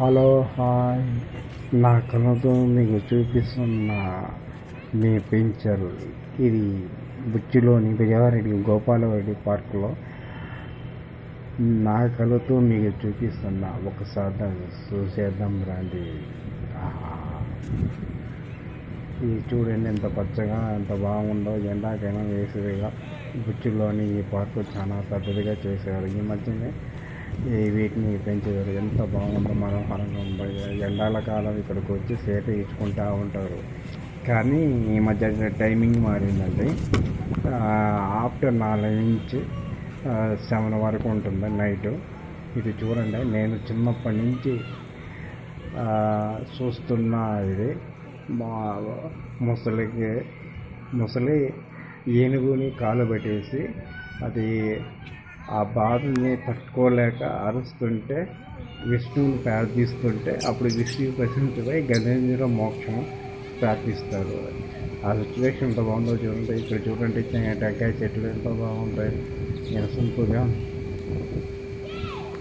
Hello hi. నా కళతో మీకు చూపిస్తున్న మీ పెంచర్ ఇది బుచ్చిలోని విజయవారెడ్డి గోపాలరెడ్డి పార్కులో. నా కళతో మీకు చూపిస్తున్న ఒకసారి చూసేద్దాం రండి. ఇది చూడండి ఎంత పచ్చగా ఎంత బాగుందో. ఎండాకైనా వేసేదిగా. బుచ్చిలోని ఈ పార్కు చాలా పెద్దదిగా చేశారు. ఈ మధ్యనే వీటిని పెంచేవారు. ఎంత బాగుందో మనోహరంగా ఉందో ఎండాల కాలం ఇక్కడికి వచ్చి సేట ఇచ్చుకుంటూ ఉంటారు. కానీ ఈ మధ్య టైమింగ్ మారిందండి. ఆఫ్టర్ నాలుగు నుంచి సెవెన్ వరకు ఉంటుంది నైట్. ఇది చూడండి నేను చిన్నప్పటి నుంచి చూస్తున్న ఇది. మా ముసలికి ముసలి ఏనుగుని కాలు పెట్టేసి అది ఆ బాధని తట్టుకోలేక అరుస్తుంటే విష్ణువుని ప్రార్థిస్తుంటే అప్పుడు విష్ణువు ప్రసిద్ధిపై గజేంద్ర మోక్షం ప్రార్థిస్తారు ఆ సిచ్యువేషన్ ఎంత బాగుందో చూడండి. ఇక్కడ చూడండి టెంకాయ చెట్లు ఎంత బాగుంటాయి. నిరసింపుగా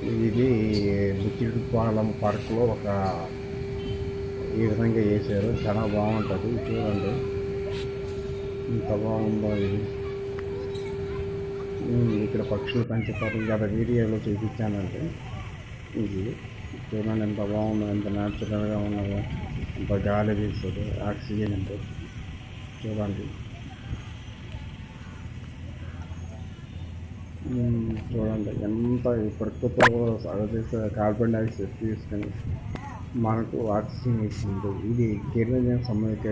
ఇది బుచ్చిపాలెం పార్క్లో ఒక ఈ విధంగా వేశారు. చాలా బాగుంటుంది. చూడండి. ఇంత బాగుందో ఇది. ఇక్కడ పక్షులు పెంచుతారు గత వీడియోలో చూపించానంటే ఇది చూడండి ఎంత బాగుందో ఎంత న్యాచురల్గా ఉన్నదో ఎంత గాలి తీస్తుంది ఆక్సిజన్ అంటే చూడండి. చూడండి ఎంత ప్రకృతిలో సహజ కార్బన్ డైఆక్సైడ్ తీసుకొని మనకు ఆక్సిజన్ ఇస్తుంది. ఇది గిరిజన సమయక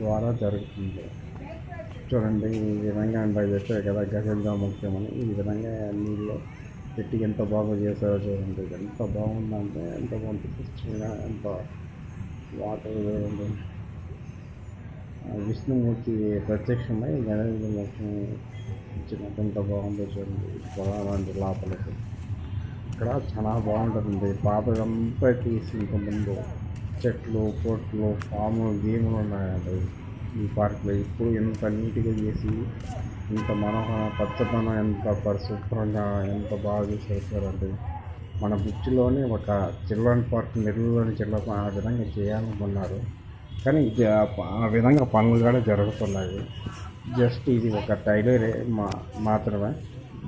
ద్వారా జరుగుతుంది. చూడండి ఈ విధంగా అంటే చెప్పారు కదా గజంగా ముఖ్యమని ఈ విధంగా నీళ్ళు పెట్టి ఎంత బాగా చేశారో చూడండి. ఎంత బాగుందంటే ఎంత పంపించిన ఎంత వాటర్ చూడండి విష్ణుమూర్తి ప్రత్యక్షమై గణేష్ ముఖ్యం ఇచ్చినట్టు ఎంత బాగుందో చూడండి. పొలాలంటే లోపలికి ఇక్కడ చాలా బాగుంటుంది. పాతదంతా తీసి ఇంత ముందు చెట్లు పొట్లు పాములు గేములు ఉన్నాయండి. ఈ పార్క్లో ఇప్పుడు ఎంత నీట్గా చేసి ఇంత మనోహర పచ్చదనం ఎంత పరిశుభ్రంగా ఎంత బాగా చేశారండి మన బుచ్చిలోనే ఒక చిల్డ్రన్ పార్క్ నెల్లూరులోని చిల్డ్రన్ ఆ విధంగా చేయాలనుకున్నారు. కానీ ఆ- విధంగా పనులు కూడా జరుగుతున్నాయి. జస్ట్ ఇది ఒక టైలరే మా మాత్రమే.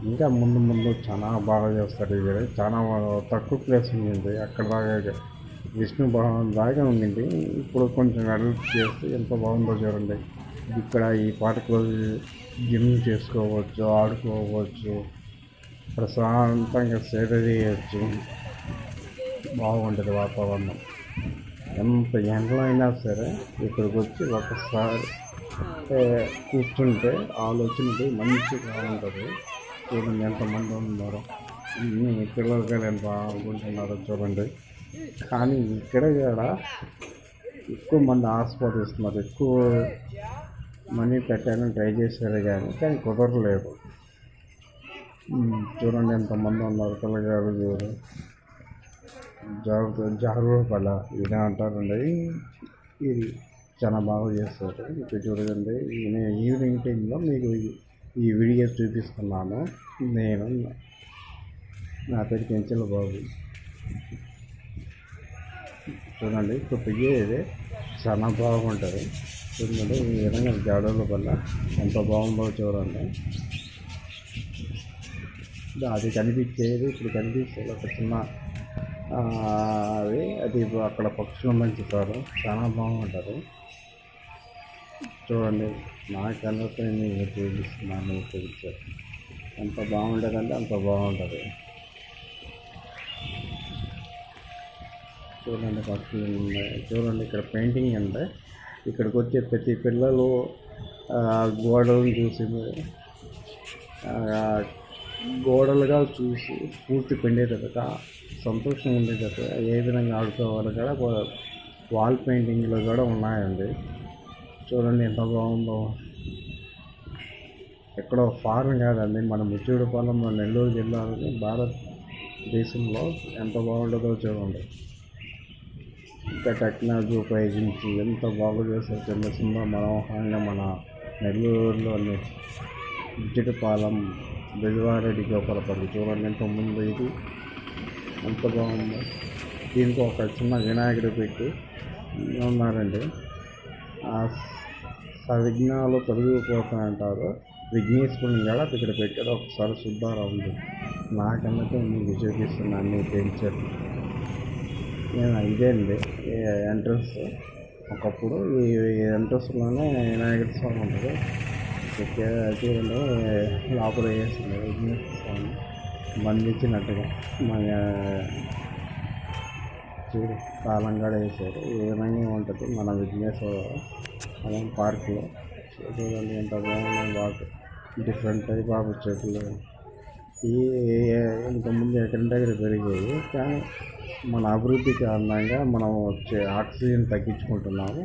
ఇంకా ముందు ముందు చాలా బాగా చేస్తారు ఇది. చాలా తక్కువ ప్లేస్ ఉంది. అక్కడ దాకా విష్ణు భవన్ బాగా ఉండింది. ఇప్పుడు కొంచెం అడల్ట్ చేస్తే ఎంత బాగుందో చూడండి. ఇక్కడ ఈ పార్కులో జిమ్ చేసుకోవచ్చు ఆడుకోవచ్చు. ప్రశాంతంగా సేద చేయవచ్చు బాగుంటుంది వాతావరణం. ఎంత ఎండలో అయినా సరే ఇక్కడికి వచ్చి ఒకసారి కూర్చుంటే ఆలోచనకి మంచిగా ఉంటుంది. చూడండి ఎంతమంది ఉన్నారో. పిల్లలు ఎంత బాగుంటున్నారో చూడండి. కానీ ఇక్కడ కూడా ఎక్కువ మంది ఆస్వాదిస్తున్నారు ఎక్కువ మనీ పెట్టాలని ట్రై చేశారు కానీ కానీ కుదరలేదు. చూడండి ఎంతమంది ఉన్నారు. పిల్లగారు చూడు. జాగ్రత్త జాగ్రత్త పడ ఇదే అంటారండి. ఇది చాలా బాగా చేస్తారు. ఇక్కడ చూడండి నేను ఈవినింగ్ టైంలో మీకు ఈ- ఈ వీడియో చూపిస్తున్నాను. నేను నా పేరు పెంచల బాబు చూడండి ఇప్పుడు ఇది చాలా బాగుంటుంది. చూడండి ఈ విధంగా జాడల వల్ల ఎంత బాగుందో చూడండి. అది కనిపించేది ఇప్పుడు కనిపించేది ఒక చిన్న అది అది ఇప్పుడు అక్కడ పక్షులు మంచుతారు చాలా బాగుంటారు చూడండి నా కళ్ళతో నేను చూపిస్తున్నాను ఎంత బాగుంటుందంటే అంత బాగుంటుంది. చూడండి పక్షులు ఉన్నాయి. చూడండి ఇక్కడ పెయింటింగ్ అంటే ఇక్కడికి వచ్చే ప్రతి పిల్లలు గోడలను చూసి గోడలుగా చూసి పూర్తి పిండేటట్టుగా సంతోషం ఉండేటట్టు ఏ విధంగా ఆడుకోవాలి కూడా వాల్ పెయింటింగ్లు కూడా ఉన్నాయండి. చూడండి ఎంత బాగుందో. ఎక్కడో ఫారెన్ కాదండి మన ముచ్చూడుపాలెం నెల్లూరు జిల్లాలోని భారతదేశంలో ఎంత బాగుంటుందో చూడండి. ఇంకా టెక్నాలజీ ఉపయోగించి ఎంత బాగా చేశారు చిన్న చిన్న మనోహరంగా మన నెల్లూరులోని ముచ్చటిపాలెం బెజవారెడ్డి గోపాలపల్లి చూడండి ఎంత ముందు ఇది. ఎంత బాగుంది. దీనికి ఒక చిన్న వినాయకుడు పెట్టి ఉన్నారండి. ఆ సవిఘ్నాలు తొలగిపోతాయంటారు. విఘ్నేశ్వరుని కూడా ఇక్కడ పెట్టారు ఒకసారి శుద్ధారా ఉంది నాకన్నట్టు మీకు చూపిస్తున్నాను మీ పెంచారు. నేను ఇదే అండి. ఎంట్రన్స్ ఒకప్పుడు ఈ ఎంట్రన్స్లోనే వినాయకుడి స్వామి ఉంటుంది. చూడండి లోపల వేసింది విఘ్నేశ్వర స్వామి బంధించినట్టుగా మన చూడు తాళం వేసారు. ఈ విధంగా ఉంటుంది మన విఘ్నేశ్వర మనం పార్క్లో చూడండి ఎంత బాగుంది బాగా డిఫరెంట్ టైప్ ఆఫ్ చెట్లు. ఈ ఇంతకుముందు ఎక్కడి దగ్గర పెరిగాయి కానీ మన అభివృద్ధి కారణంగా మనం వచ్చే ఆక్సిజన్ తగ్గించుకుంటున్నాము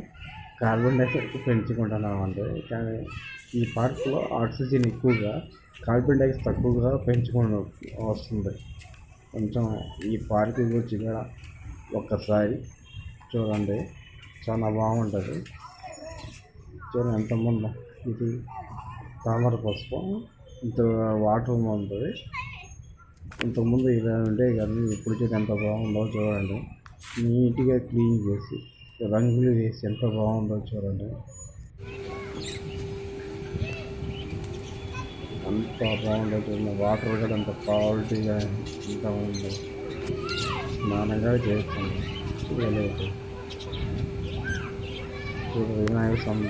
కార్బన్ డైఆక్సైడ్ పెంచుకుంటున్నాం అంటే కానీ ఈ పార్క్లో ఆక్సిజన్ ఎక్కువగా కార్బన్ డైఆక్సైడ్ తక్కువగా పెంచుకుని వస్తుంది. కొంచెం ఈ పార్క్ వచ్చి కూడా ఒక్కసారి చూడండి. చాలా బాగుంటుంది. చూడండి ఎంత ముందు ఇది తామర పుష్పం ఇంత వాటర్ ఉంటుంది. ఇంతకుముందు ఇలా ఉండే కానీ ఇప్పుడు చూడండి ఎంత బాగుందో చూడండి. నీట్గా క్లీన్ చేసి రంగులు వేసి ఎంత బాగుందో చూడండి. అంత బాగుందో చూడండి. వాటర్ కూడా అంత క్వాలిటీగా ఎంత ఉంది. స్నానంగా చేస్తాను చూడలేదు వినాయక స్వామి